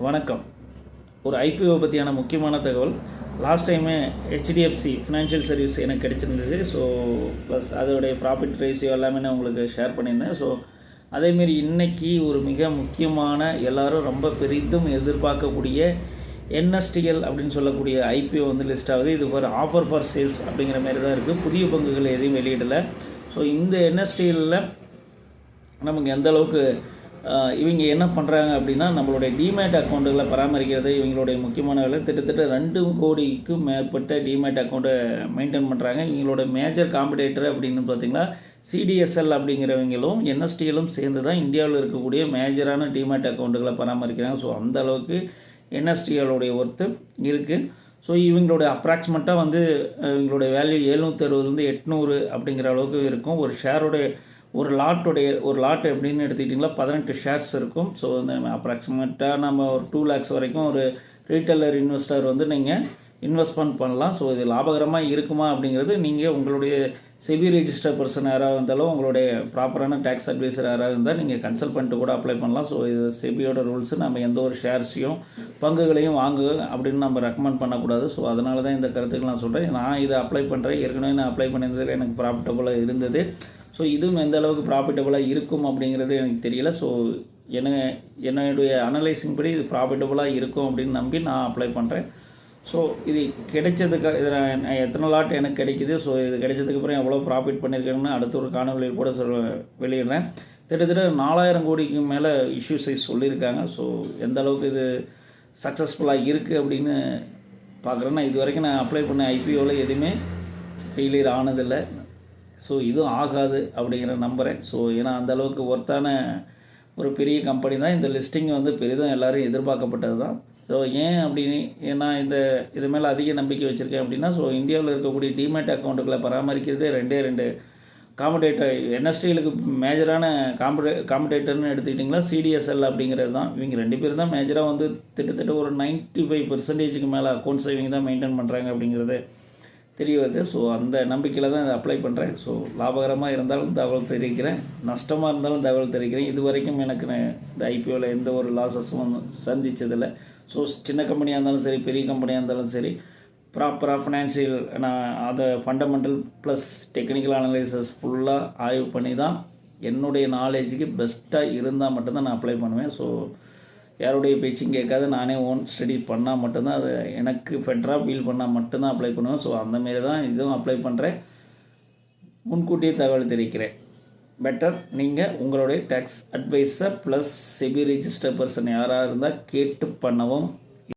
வணக்கம். ஒரு ஐபிஓ பற்றியான முக்கியமான தகவல். லாஸ்ட் டைமே ஹெச்டிஎஃப்சி ஃபினான்ஷியல் சர்வீஸ் எனக்கு கிடைச்சிருந்துச்சு ஸோ ப்ளஸ் அதோடைய ப்ராஃபிட் ரேஷியோ எல்லாமே நான் உங்களுக்கு ஷேர் பண்ணியிருந்தேன். ஸோ அதேமாரி இன்றைக்கி ஒரு மிக முக்கியமான எல்லாரும் ரொம்ப பெரிதும் எதிர்பார்க்கக்கூடிய என்எஸ்டிஎல் அப்படின்னு சொல்லக்கூடிய ஐபிஓ வந்து லிஸ்ட் ஆகுது. இது ஒரு ஆஃபர் ஃபார் சேல்ஸ் அப்படிங்கிற மாதிரி தான் இருக்குது புதிய பங்குகள் எதையும் வெளியிடலை. ஸோ இந்த என்எஸ்டிஎல்லில் நமக்கு எந்த அளவுக்கு இவங்க என்ன பண்ணுறாங்க அப்படின்னா நம்மளுடைய டிமேட் அக்கௌண்ட்டுகளை பராமரிக்கிறது இவங்களுடைய முக்கியமான வேலை கிட்டத்தட்ட ரெண்டு கோடிக்கும் மேற்பட்ட டிமேட் அக்கௌண்ட்டை மெயின்டைன் பண்ணுறாங்க இவங்களோட மேஜர் காம்படேட்டர் அப்படின்னு பார்த்தீங்கன்னா சிடிஎஸ்எல் அப்படிங்கிறவங்களும் என்எஸ்டிஎலும் சேர்ந்து தான் இந்தியாவில் இருக்கக்கூடிய மேஜரான டிமேட் அக்கௌண்ட்டுகளை பராமரிக்கிறாங்க. ஸோ அந்த அளவுக்கு என்எஸ்டிஎலுடைய ஒர்த்து இருக்குது ஸோ இவங்களோட அப்ராக்சிமேட்டாக வந்து இவங்களுடைய வேல்யூ எழுநூற்றி அறுபதுலேருந்து எட்நூறு அப்படிங்கிற அளவுக்கு இருக்கும். ஒரு ஷேரோடைய ஒரு லாட்டுடைய ஒரு லாட் எப்படின்னு எடுத்துக்கிட்டிங்களா? பதினெட்டு ஷேர்ஸ் இருக்கும். ஸோ அந்த அப்ராக்சிமேட்டாக நம்ம ஒரு டூ லேக்ஸ் வரைக்கும் ஒரு ரீட்டைலர் இன்வெஸ்டர் வந்து நீங்கள் இன்வெஸ்ட்மெண்ட் பண்ணலாம். ஸோ இது லாபகரமாக இருக்குமா அப்படிங்கிறது நீங்கள் உங்களுடைய செபி ரெஜிஸ்டர் பர்சன் யாராக இருந்தாலும் உங்களுடைய ப்ராப்பரான டேக்ஸ் அட்வைசர் யாராக இருந்தால் நீங்கள் கன்சல்ட் பண்ணிட்டு கூட அப்ளை பண்ணலாம். ஸோ இது செபியோட ரூல்ஸு நம்ம எந்த ஒரு ஷேர்ஸையும் பங்குகளையும் வாங்கு அப்படின்னு நம்ம ரெக்கமெண்ட் பண்ணக்கூடாது. ஸோ அதனால தான் இந்த கருத்துக்கள் நான் சொல்கிறேன் நான் இதை அப்ளை பண்ணுறேன் ஏற்கனவே நான் அப்ளை பண்ணியிருந்ததில் எனக்கு ப்ராஃபிட்டபுளாக இருந்தது. ஸோ இதுவும் எந்த அளவுக்கு ப்ராஃபிட்டபுளாக இருக்கும் அப்படிங்கிறது எனக்கு தெரியல. ஸோ என்ன என்னுடைய அனலைசிங் படி இது ப்ராஃபிட்டபுளாக இருக்கும் அப்படின்னு நம்பி நான் அப்ளை பண்ணுறேன் ஸோ இது கிடைச்சதுக்கு இதில் நான் எத்தனை லாட் எனக்கு கிடைக்குது? ஸோ இது கிடைச்சதுக்கு அப்புறம் எவ்வளோ ப்ராஃபிட் பண்ணியிருக்கேன்னு அடுத்த ஒரு காணொலியில் கூட சொல் வெளியிடுறேன். கிட்டத்தட்ட நாலாயிரம் கோடிக்கு மேலே இஷ்யூ சைஸ் சொல்லியிருக்காங்க. ஸோ எந்த அளவுக்கு இது சக்ஸஸ்ஃபுல்லாக இருக்குது அப்படின்னு பார்க்குறேன் நான் இது வரைக்கும் நான் அப்ளை பண்ண ஐபிஓவில் எதுவுமே ஃபெயிலியர் ஆனதில்லை. ஸோ இதுவும் ஆகாது அப்படிங்கிற நம்புகிறேன் ஸோ ஏன்னா அந்த அளவுக்கு ஒர்த்தான ஒரு பெரிய கம்பெனி தான். இந்த லிஸ்டிங் வந்து பெரிதும் எல்லாரும் எதிர்பார்க்கப்பட்டது தான். ஸோ ஏன் அப்படின்னு ஏன்னா இந்த இது மேலே அதிக நம்பிக்கை வச்சுருக்கேன் அப்படின்னா ஸோ இந்தியாவில் இருக்கக்கூடிய டிமேட் அக்கௌண்ட்டுகளை பராமரிக்கிறதே ரெண்டே ரெண்டு காம்படேட்டர் என்எஸ்டிகளுக்கு மேஜரான காம்படே காம்படேட்டர்னு எடுத்துக்கிட்டிங்களா சிடிஎஸ்எல் அப்படிங்கிறது தான். இவங்க ரெண்டு பேர் தான் மேஜராக வந்து கிட்டத்தட்ட ஒரு 95% ஃபைவ் பர்சன்டேஜுக்கு மேலே அக்கௌண்ட்ஸ் இவங்க தான் மெயின்டைன் பண்ணுறாங்க அப்படிங்கிறது தெரிய வருது. ஸோ அந்த நம்பிக்கையில் தான் இதை அப்ளை பண்ணுறேன் ஸோ லாபகரமாக இருந்தாலும் தகவல் தெரிவிக்கிறேன். நஷ்டமாக இருந்தாலும் தகவல் தெரிவிக்கிறேன். இது வரைக்கும் எனக்கு நான் இந்த ஐபிஓவில் எந்த ஒரு லாஸஸும் சந்தித்ததில்லை ஸோ சின்ன கம்பெனியாக இருந்தாலும் சரி பெரிய கம்பெனியாக இருந்தாலும் சரி ப்ராப்பராக ஃபினான்ஷியல் நான் அதை ஃபண்டமெண்டல் ப்ளஸ் டெக்னிக்கல் அனலைசஸ் ஃபுல்லாக ஆய்வு பண்ணி தான் என்னுடைய நாலேஜுக்கு பெஸ்ட்டாக இருந்தால் மட்டும்தான் நான் அப்ளை பண்ணுவேன். ஸோ யாருடைய பேச்சும் கேட்காது நானே ஓன் ஸ்டடி பண்ணால் மட்டும்தான் அதை எனக்கு ஃபெட்ராக ஃபீல் பண்ணால் மட்டும்தான் அப்ளை பண்ணுவேன். ஸோ அந்தமாரி தான் இதுவும் அப்ளை பண்ணுறேன் முன்கூட்டியே தகவல் தெரிவிக்கிறேன். பெட்டர் நீங்கள் உங்களுடைய டேக்ஸ் அட்வைஸை ப்ளஸ் செபி ரிஜிஸ்டர் பர்சன் யாராக இருந்தால் கேட்டு பண்ணவும்